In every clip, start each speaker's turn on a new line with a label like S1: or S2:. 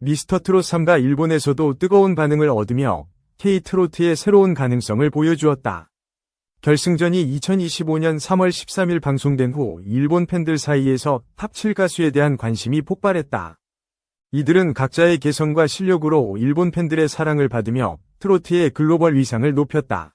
S1: 미스터 트롯 3가 일본에서도 뜨거운 반응을 얻으며 K-트로트의 새로운 가능성을 보여주었다. 결승전이 2025년 3월 13일 방송된 후 일본 팬들 사이에서 탑7 가수에 대한 관심이 폭발했다. 이들은 각자의 개성과 실력으로 일본 팬들의 사랑을 받으며 트로트의 글로벌 위상을 높였다.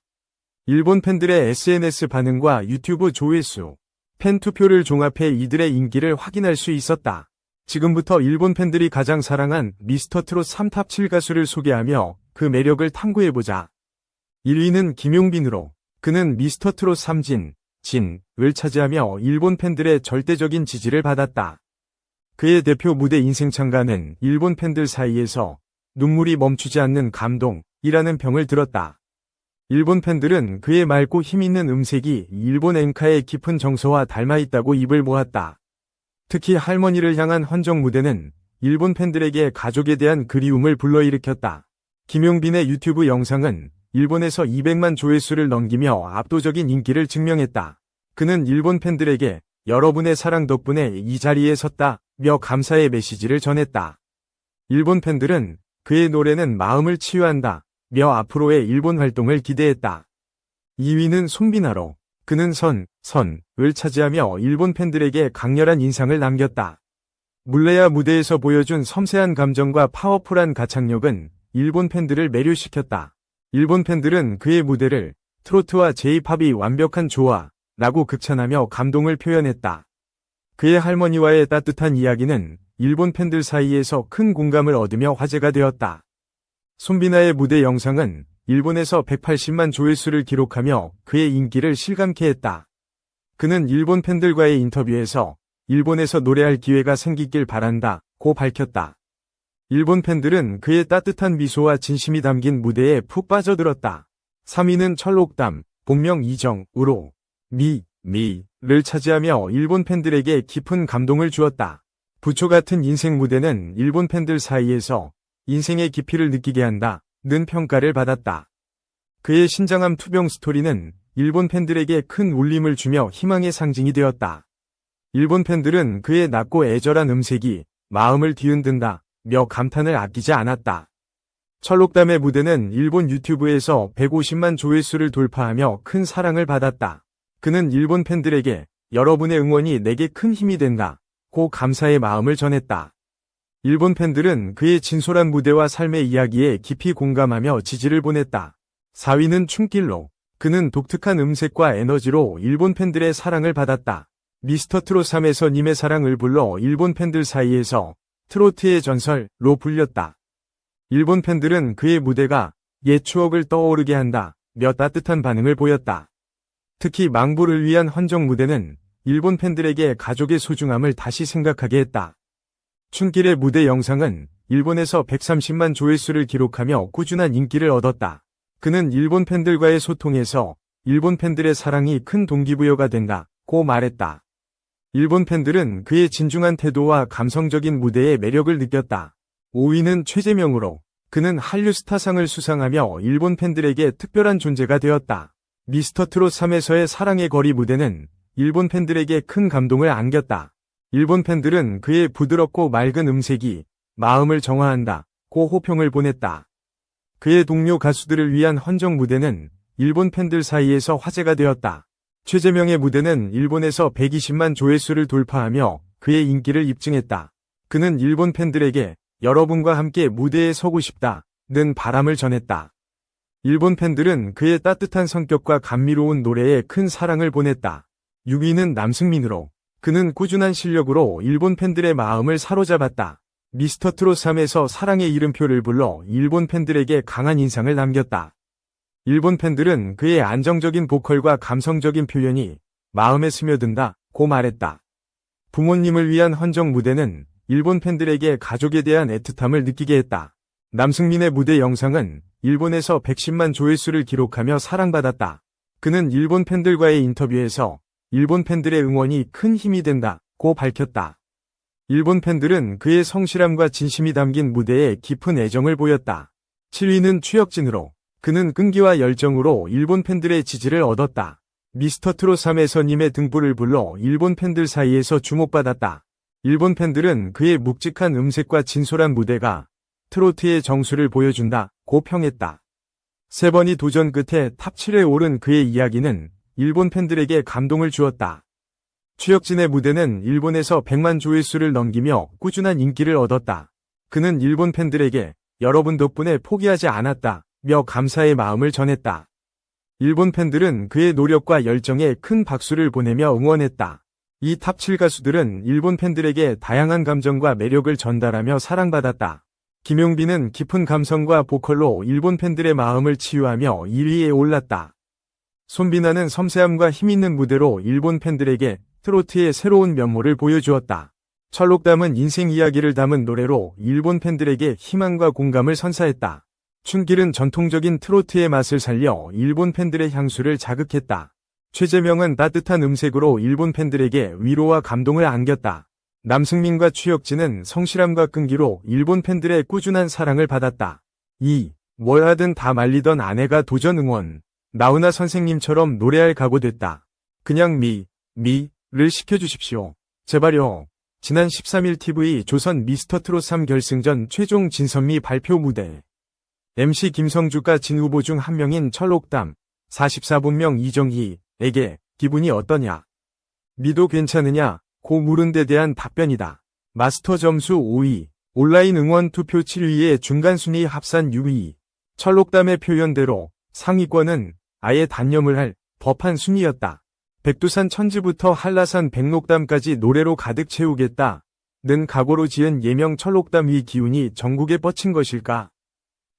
S1: 일본 팬들의 SNS 반응과 유튜브 조회수, 팬 투표를 종합해 이들의 인기를 확인할 수 있었다. 지금부터 일본 팬들이 가장 사랑한 미스터 트롯 3탑 7 가수를 소개하며 그 매력을 탐구해보자. 1위는 김용빈으로 그는 미스터 트롯 3진, 진을 차지하며 일본 팬들의 절대적인 지지를 받았다. 그의 대표 무대 인생창가는 일본 팬들 사이에서 눈물이 멈추지 않는 감동이라는 평을 들었다. 일본 팬들은 그의 맑고 힘있는 음색이 일본 앵카의 깊은 정서와 닮아 있다고 입을 모았다. 특히 할머니를 향한 헌정 무대는 일본 팬들에게 가족에 대한 그리움을 불러일으켰다. 김용빈의 유튜브 영상은 일본에서 200만 조회수를 넘기며 압도적인 인기를 증명했다. 그는 일본 팬들에게 여러분의 사랑 덕분에 이 자리에 섰다며 감사의 메시지를 전했다. 일본 팬들은 그의 노래는 마음을 치유한다. 며 앞으로의 일본 활동을 기대했다. 2위는 손비나로 그는 선, 선을 차지하며 일본 팬들에게 강렬한 인상을 남겼다. 물레야 무대에서 보여준 섬세한 감정과 파워풀한 가창력은 일본 팬들을 매료시켰다. 일본 팬들은 그의 무대를 트로트와 제이팝이 완벽한 조화라고 극찬하며 감동을 표현했다. 그의 할머니와의 따뜻한 이야기는 일본 팬들 사이에서 큰 공감을 얻으며 화제가 되었다. 손비나의 무대 영상은 일본에서 180만 조회수를 기록하며 그의 인기를 실감케 했다. 그는 일본 팬들과의 인터뷰에서 일본에서 노래할 기회가 생기길 바란다 고 밝혔다. 일본 팬들은 그의 따뜻한 미소와 진심이 담긴 무대에 푹 빠져들었다. 3위는 철록담, 본명 이정으로 미, 미를 차지하며 일본 팬들에게 깊은 감동을 주었다. 부초 같은 인생 무대는 일본 팬들 사이에서 인생의 깊이를 느끼게 한다. 는 평가를 받았다. 그의 신장함 투병 스토리는 일본 팬들에게 큰 울림을 주며 희망의 상징이 되었다. 일본 팬들은 그의 낮고 애절한 음색이 마음을 뒤흔든다. 며 감탄을 아끼지 않았다. 철록담의 무대는 일본 유튜브에서 150만 조회수를 돌파하며 큰 사랑을 받았다. 그는 일본 팬들에게 여러분의 응원이 내게 큰 힘이 된다. 고 감사의 마음을 전했다. 일본 팬들은 그의 진솔한 무대와 삶의 이야기에 깊이 공감하며 지지를 보냈다. 4위는 춤길로. 그는 독특한 음색과 에너지로 일본 팬들의 사랑을 받았다. 미스터 트롯 3에서 님의 사랑을 불러 일본 팬들 사이에서 트로트의 전설로 불렸다. 일본 팬들은 그의 무대가 옛 추억을 떠오르게 한다. 며 따뜻한 반응을 보였다. 특히 망부를 위한 헌정 무대는 일본 팬들에게 가족의 소중함을 다시 생각하게 했다. 춘길의 무대 영상은 일본에서 130만 조회수를 기록하며 꾸준한 인기를 얻었다. 그는 일본 팬들과의 소통에서 일본 팬들의 사랑이 큰 동기부여가 된다고 말했다. 일본 팬들은 그의 진중한 태도와 감성적인 무대의 매력을 느꼈다. 5위는 최재명으로 그는 한류 스타상을 수상하며 일본 팬들에게 특별한 존재가 되었다. 미스터 트롯 3에서의 사랑의 거리 무대는 일본 팬들에게 큰 감동을 안겼다. 일본 팬들은 그의 부드럽고 맑은 음색이 마음을 정화한다. 고 호평을 보냈다. 그의 동료 가수들을 위한 헌정 무대는 일본 팬들 사이에서 화제가 되었다. 최재명의 무대는 일본에서 120만 조회수를 돌파하며 그의 인기를 입증했다. 그는 일본 팬들에게 여러분과 함께 무대에 서고 싶다 는 바람을 전했다. 일본 팬들은 그의 따뜻한 성격과 감미로운 노래에 큰 사랑을 보냈다. 6위는 남승민으로 그는 꾸준한 실력으로 일본 팬들의 마음을 사로잡았다. 미스터 트롯 3에서 사랑의 이름표를 불러 일본 팬들에게 강한 인상을 남겼다. 일본 팬들은 그의 안정적인 보컬과 감성적인 표현이 마음에 스며든다 고 말했다. 부모님을 위한 헌정 무대는 일본 팬들에게 가족에 대한 애틋함을 느끼게 했다. 남승민의 무대 영상은 일본에서 110만 조회수를 기록하며 사랑받았다. 그는 일본 팬들과의 인터뷰에서 일본 팬들의 응원이 큰 힘이 된다 고 밝혔다. 일본 팬들은 그의 성실함과 진심이 담긴 무대에 깊은 애정을 보였다. 7위는 추혁진으로 그는 끈기와 열정으로 일본 팬들의 지지를 얻었다. 미스터 트롯 3에서 님의 등불을 불러 일본 팬들 사이에서 주목받았다. 일본 팬들은 그의 묵직한 음색과 진솔한 무대가 트로트의 정수를 보여준다, 고 평했다. 세 번이 도전 끝에 탑 7에 오른 그의 이야기는 일본 팬들에게 감동을 주었다. 추혁진의 무대는 일본에서 100만 조회수를 넘기며 꾸준한 인기를 얻었다. 그는 일본 팬들에게 여러분 덕분에 포기하지 않았다, 며 감사의 마음을 전했다. 일본 팬들은 그의 노력과 열정에 큰 박수를 보내며 응원했다. 이 탑7 가수들은 일본 팬들에게 다양한 감정과 매력을 전달하며 사랑받았다. 김용빈은 깊은 감성과 보컬로 일본 팬들의 마음을 치유하며 1위에 올랐다. 손비나는 섬세함과 힘있는 무대로 일본 팬들에게 트로트의 새로운 면모를 보여주었다. 철록담은 인생 이야기를 담은 노래로 일본 팬들에게 희망과 공감을 선사했다. 춘길은 전통적인 트로트의 맛을 살려 일본 팬들의 향수를 자극했다. 최재명은 따뜻한 음색으로 일본 팬들에게 위로와 감동을 안겼다. 남승민과 추혁진은 성실함과 끈기로 일본 팬들의 꾸준한 사랑을 받았다. 2. 뭘 하든 다 말리던 아내가 도전 응원. 나훈아 선생님처럼 노래할 각오됐다. 그냥 미, 미 를 시켜주십시오. 제발요. 지난 13일 TV 조선 미스터 트롯 3 결승전 최종 진선미 발표 무대. MC 김성주가 진 후보 중 한 명인 철록담, 44분명 이정희에게 기분이 어떠냐? 미도 괜찮으냐? 고 물은 데 대한 답변이다. 마스터 점수 5위, 온라인 응원 투표 7위에 중간 순위 합산 6위. 철록담의 표현대로 상위권은 아예 단념을 할 법한 순위였다. 백두산 천지부터 한라산 백록담까지 노래로 가득 채우겠다. 는 각오로 지은 예명 철록담 위 기운이 전국에 뻗친 것일까?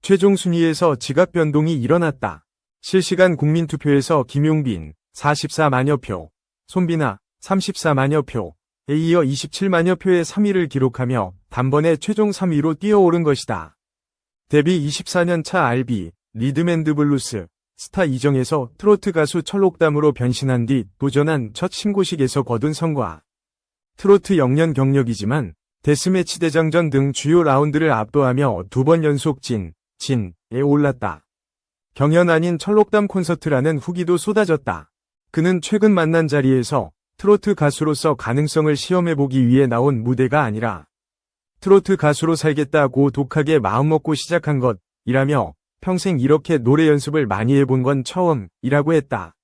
S1: 최종 순위에서 지각 변동이 일어났다. 실시간 국민투표에서 김용빈 44만여 표, 손비나 34만여 표에 이어 27만여 표의 3위를 기록하며 단번에 최종 3위로 뛰어오른 것이다. 데뷔 24년 차 알비, 리드맨드 블루스, 스타 이정에서 트로트 가수 철록담으로 변신한 뒤 도전한 첫 신고식에서 거둔 성과. 트로트 영년 경력이지만 데스매치 대장전 등 주요 라운드를 압도하며 두 번 연속 진, 진에 올랐다. 경연 아닌 철록담 콘서트라는 후기도 쏟아졌다. 그는 최근 만난 자리에서 트로트 가수로서 가능성을 시험해보기 위해 나온 무대가 아니라 트로트 가수로 살겠다고 독하게 마음먹고 시작한 것이라며 평생 이렇게 노래 연습을 많이 해본 건 처음이라고 했다.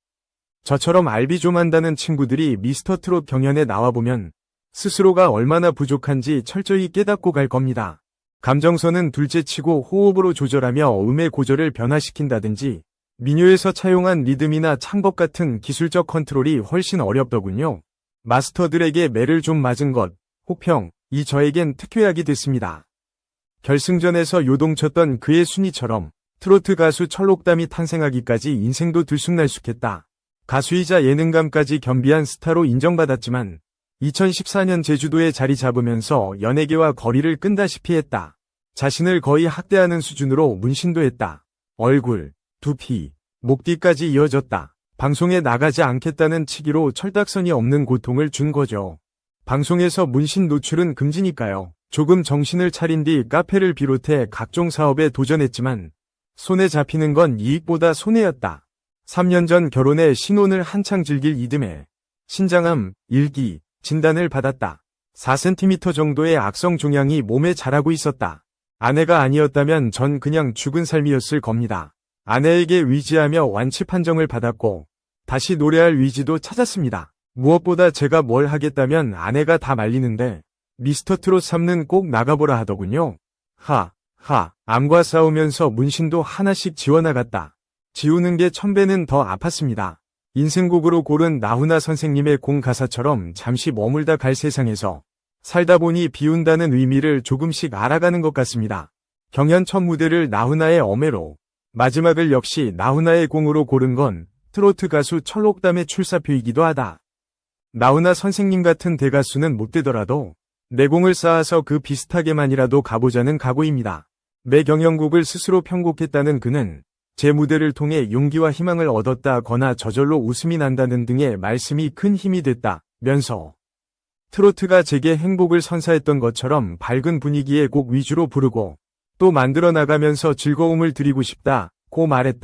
S1: 저처럼 알비 좀 한다는 친구들이 미스터 트롯 경연에 나와보면 스스로가 얼마나 부족한지 철저히 깨닫고 갈 겁니다. 감정선은 둘째치고 호흡으로 조절하며 음의 고절을 변화시킨다든지 민요에서 차용한 리듬이나 창법 같은 기술적 컨트롤이 훨씬 어렵더군요. 마스터들에게 매를 좀 맞은 것, 혹평, 이 저에겐 특효약이 됐습니다. 결승전에서 요동쳤던 그의 순위처럼 트로트 가수 철록담이 탄생하기까지 인생도 들쑥날쑥했다. 가수이자 예능감까지 겸비한 스타로 인정받았지만 2014년 제주도에 자리 잡으면서 연예계와 거리를 끈다시피 했다. 자신을 거의 학대하는 수준으로 문신도 했다. 얼굴, 두피, 목 뒤까지 이어졌다. 방송에 나가지 않겠다는 치기로 철딱선이 없는 고통을 준 거죠. 방송에서 문신 노출은 금지니까요. 조금 정신을 차린 뒤 카페를 비롯해 각종 사업에 도전했지만 손에 잡히는 건 이익보다 손해였다. 3년 전 결혼해 신혼을 한창 즐길 이듬해 신장암, 일기, 진단을 받았다. 4cm 정도의 악성 종양이 몸에 자라고 있었다. 아내가 아니었다면 전 그냥 죽은 삶이었을 겁니다. 아내에게 위지하며 완치 판정을 받았고 다시 노래할 위지도 찾았습니다. 무엇보다 제가 뭘 하겠다면 아내가 다 말리는데 미스터 트롯 3는 꼭 나가보라 하더군요. 하, 하, 암과 싸우면서 문신도 하나씩 지워나갔다. 지우는 게 천배는 더 아팠습니다. 인생곡으로 고른 나훈아 선생님의 공 가사처럼 잠시 머물다 갈 세상에서 살다 보니 비운다는 의미를 조금씩 알아가는 것 같습니다. 경연 첫 무대를 나훈아의 어메로, 마지막을 역시 나훈아의 공으로 고른 건 트로트 가수 철록담의 출사표이기도 하다. 나훈아 선생님 같은 대가수는 못 되더라도 내공을 쌓아서 그 비슷하게만이라도 가보자는 각오입니다. 매 경연곡을 스스로 편곡했다는 그는 제 무대를 통해 용기와 희망을 얻었다거나 저절로 웃음이 난다는 등의 말씀이 큰 힘이 됐다. 면서 트로트가 제게 행복을 선사했던 것처럼 밝은 분위기의 곡 위주로 부르고 또 만들어 나가면서 즐거움을 드리고 싶다. 고 말했다.